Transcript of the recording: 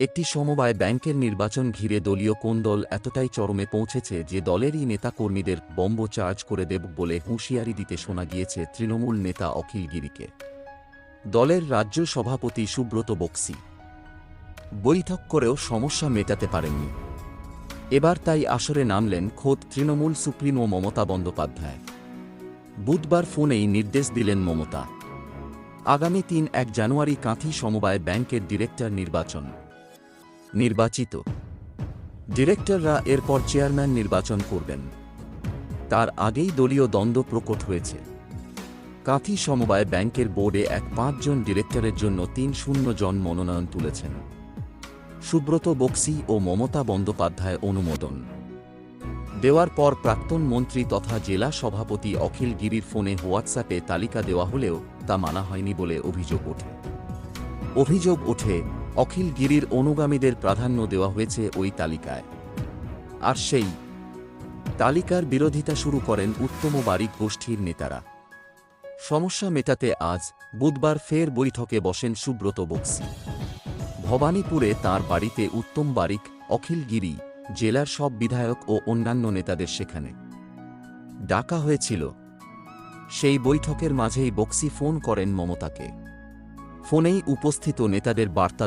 একটি সমবায় ব্যাংকের নির্বাচন ঘিরে দলীয় কোন্দল এতটাই চরমে পৌঁছেছে যে দলেরই নেতাকর্মীদের বম্ব চার্জ করে দেব বলে হুঁশিয়ারি দিতে শোনা গিয়েছে তৃণমূল নেতা অখিল গিরিকে। দলের রাজ্য সভাপতি সুব্রত বক্সি। বৈঠক করেও সমস্যা মেটাতে পারেননি। এবার তাই আসরে নামলেন খোদ তৃণমূল সুপ্রিমো মমতা বন্দ্যোপাধ্যায়। বুধবার ফোনেই নির্দেশ দিলেন মমতা। আগামী তিন এক জানুয়ারি কাঁথি সমবায় ব্যাংকের ডিরেক্টর নির্বাচন। নির্বাচিত। ডিরেক্টররা এরপর চেয়ারম্যান নির্বাচন করবেন। তার আগেই দলীয় দ্বন্দ্ব প্রকট হয়েছে। কাঁথি সমবায় ব্যাংকের বোর্ডে এক পাঁচজন ডিরেক্টরের জন্য তিন শূন্য জন মনোনয়ন তুলেছেন। সুব্রত বক্সি ও মমতা বন্দ্যোপাধ্যায় অনুমোদন। দেওয়ার পর প্রাক্তন মন্ত্রী তথা জেলা সভাপতি অখিল গিরির ফোনে হোয়াটসঅ্যাপে তালিকা দেওয়া হলেও তা মানা হয়নি বলে অভিযোগ ওঠে। অভিযোগ ওঠে অখিল গিরির অনুগামীদের প্রাধান্য দেওয়া হয়েছে ওই তালিকায়। আর সেই তালিকার বিরোধিতা শুরু করেন উত্তম বারিক গোষ্ঠীর নেতারা। সমস্যা মেটাতে আজ বুধবার ফের বৈঠকে বসেন সুব্রত বক্সি। ভবানীপুরে তার বাড়িতে উত্তম বারিক অখিল গিরি, জেলার সব বিধায়ক ও অন্যান্য নেতাদের সেখানে। ডাকা হয়েছিল। সেই বৈঠকের মাঝেই বক্সি ফোন করেন মমতাকে। ফোনেই উপস্থিত নেতাদের বার্তা